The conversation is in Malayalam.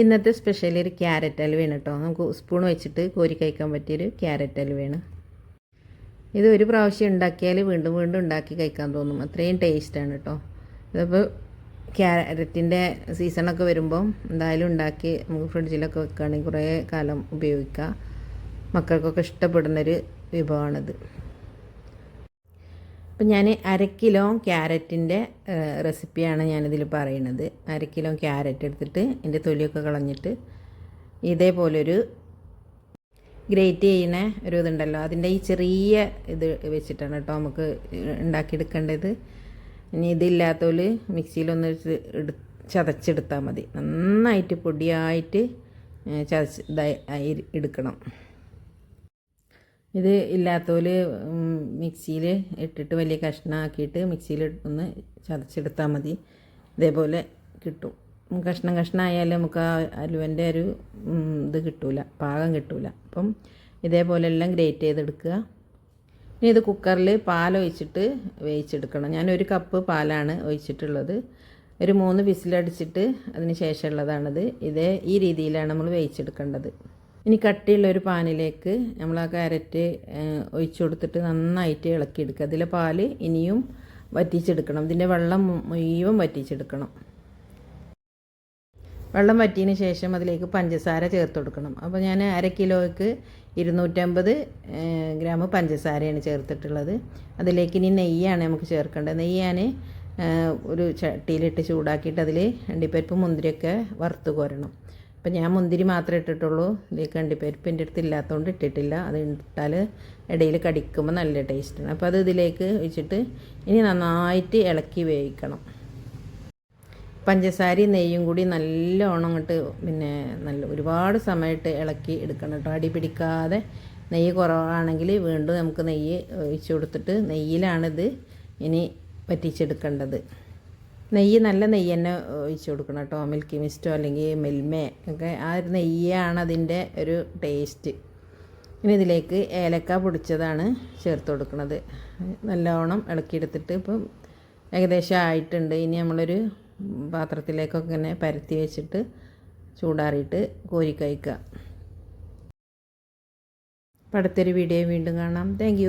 ഇന്നത്തെ സ്പെഷ്യൽ ഒരു ക്യാരറ്റ് അലുവയാണ് കേട്ടോ നമുക്ക് സ്പൂൺ വെച്ചിട്ട് കോരി കഴിക്കാൻ പറ്റിയൊരു ക്യാരറ്റ് അലുവയാണ് ഇത് ഒരു പ്രാവശ്യം ഉണ്ടാക്കിയാൽ വീണ്ടും വീണ്ടും ഉണ്ടാക്കി കഴിക്കാൻ തോന്നും. അത്രയും ടേസ്റ്റാണ് കേട്ടോ ഇതിപ്പോൾ ക്യാരറ്റിന്റെ സീസണൊക്കെ വരുമ്പം എന്തായാലും ഉണ്ടാക്കി നമുക്ക് ഫ്രിഡ്ജിലൊക്കെ വെക്കുകയാണെങ്കിൽ കുറേ കാലം ഉപയോഗിക്കാം. മക്കൾക്കൊക്കെ ഇഷ്ടപ്പെടുന്നൊരു വിഭവമാണിത് അപ്പം ഞാൻ അര കിലോ ക്യാരറ്റിന്റെ റെസിപ്പിയാണ് ഞാനിതിൽ പറയുന്നത് അര കിലോ ക്യാരറ്റ് എടുത്തിട്ട് എന്റെ തൊലിയൊക്കെ കളഞ്ഞിട്ട് ഇതേപോലൊരു ഗ്രേറ്റ് ചെയ്യുന്ന ഒരു ഇതുണ്ടല്ലോ അതിന്റെ ഈ ചെറിയ ഇത് വെച്ചിട്ടാണ് കേട്ടോ നമുക്ക് ഉണ്ടാക്കിയെടുക്കേണ്ടത്. ഇനി ഇതില്ലാത്തവർ മിക്സിയിലൊന്ന് എടു ചതച്ചെടുത്താൽ മതി. നന്നായിട്ട് പൊടിയായിട്ട് ചതച്ച് ഇതായി എടുക്കണം. ഇത് ഇല്ലാത്തവർ മിക്സിയിൽ ഇട്ടിട്ട് വലിയ കഷ്ണമാക്കിയിട്ട് മിക്സിയിൽ ഒന്ന് ചതച്ചെടുത്താൽ മതി. ഇതേപോലെ കിട്ടും. കഷ്ണം കഷ്ണമായാലും നമുക്ക് ആ അലുവന്റെ ഒരു ഇത് കിട്ടൂല പാകം കിട്ടൂല. അപ്പം ഇതേപോലെ എല്ലാം ഗ്രേറ്റ് ചെയ്തെടുക്കുക. ഇനി ഇത് കുക്കറിൽ പാലൊഴിച്ചിട്ട് വേവിച്ചെടുക്കണം. ഞാൻ ഒരു കപ്പ് പാലാണ് ഒഴിച്ചിട്ടുള്ളത്. ഒരു മൂന്ന് വിസിലടിച്ചിട്ട് അതിന് ശേഷമുള്ളതാണിത്. ഇതേ ഈ രീതിയിലാണ് നമ്മൾ വേവിച്ചെടുക്കേണ്ടത്. ഇനി കട്ടിയുള്ള ഒരു പാനിലേക്ക് നമ്മൾ ആ ക്യാരറ്റ് ഒഴിച്ചു കൊടുത്തിട്ട് നന്നായിട്ട് ഇളക്കിയെടുക്കുക. അതിലെ പാൽ ഇനിയും വറ്റിച്ചെടുക്കണം. ഇതിന്റെ വെള്ളം മുഴുവൻ വറ്റിച്ചെടുക്കണം. വെള്ളം വറ്റിയതിന് ശേഷം അതിലേക്ക് പഞ്ചസാര ചേർത്ത് കൊടുക്കണം. അപ്പോൾ ഞാൻ അര കിലോയ്ക്ക് ഇരുന്നൂറ്റമ്പത് ഗ്രാം പഞ്ചസാരയാണ് ചേർത്തിട്ടുള്ളത്. അതിലേക്ക് ഇനി നെയ്യാണ് നമുക്ക് ചേർക്കേണ്ടത്. നെയ്യ് ഞാൻ ഒരു ചട്ടിയിലിട്ട് ചൂടാക്കിയിട്ട് അതിൽ അണ്ടിപ്പരിപ്പ് മുന്തിരിയൊക്കെ വറുത്ത് കോരണം. അപ്പം ഞാൻ മുന്തിരി മാത്രമേ ഇട്ടിട്ടുള്ളൂ. ഇതിൽ കണ്ടിപ്പരിപ്പ് എന്റെ അടുത്ത് ഇല്ലാത്തതുകൊണ്ട് ഇട്ടിട്ടില്ല. അത് ഇട്ടാൽ ഇടയിൽ കടിക്കുമ്പോൾ നല്ല ടേസ്റ്റാണ് അപ്പോൾ അത് ഇതിലേക്ക് വെച്ചിട്ട് ഇനി നന്നായിട്ട് ഇളക്കി വേവിക്കണം. പഞ്ചസാരയും നെയ്യും കൂടി നല്ലോണം അങ്ങോട്ട് പിന്നെ നല്ല ഒരുപാട് സമയത്ത് ഇളക്കി എടുക്കണം കേട്ടോ. അടി പിടിക്കാതെ നെയ്യ് കുറവാണെങ്കിൽ വീണ്ടും നമുക്ക് നെയ്യ് ഒഴിച്ചു കൊടുത്തിട്ട് നെയ്യിലാണിത് ഇനി പറ്റിച്ചെടുക്കേണ്ടത്. നെയ്യ് നല്ല നെയ്യ് തന്നെ ഒഴിച്ച് കൊടുക്കണം കേട്ടോ. മിൽക്കി മിസ്റ്റോ അല്ലെങ്കിൽ മിൽമേ ഒക്കെ. ആ ഒരു നെയ്യാണ് അതിന്റെ ഒരു ടേസ്റ്റ് ഇനി ഇതിലേക്ക് ഏലക്ക പൊടിച്ചതാണ് ചേർത്ത് കൊടുക്കുന്നത് നല്ലവണ്ണം ഇളക്കിയെടുത്തിട്ട് ഇപ്പം ഏകദേശം ആയിട്ടുണ്ട്. ഇനി നമ്മളൊരു പാത്രത്തിലേക്കൊക്കെ ഇങ്ങനെ പരത്തി വെച്ചിട്ട് ചൂടാറിയിട്ട് കോരി കഴിക്കുക. അടുത്തൊരു വീഡിയോ വീണ്ടും കാണാം. താങ്ക്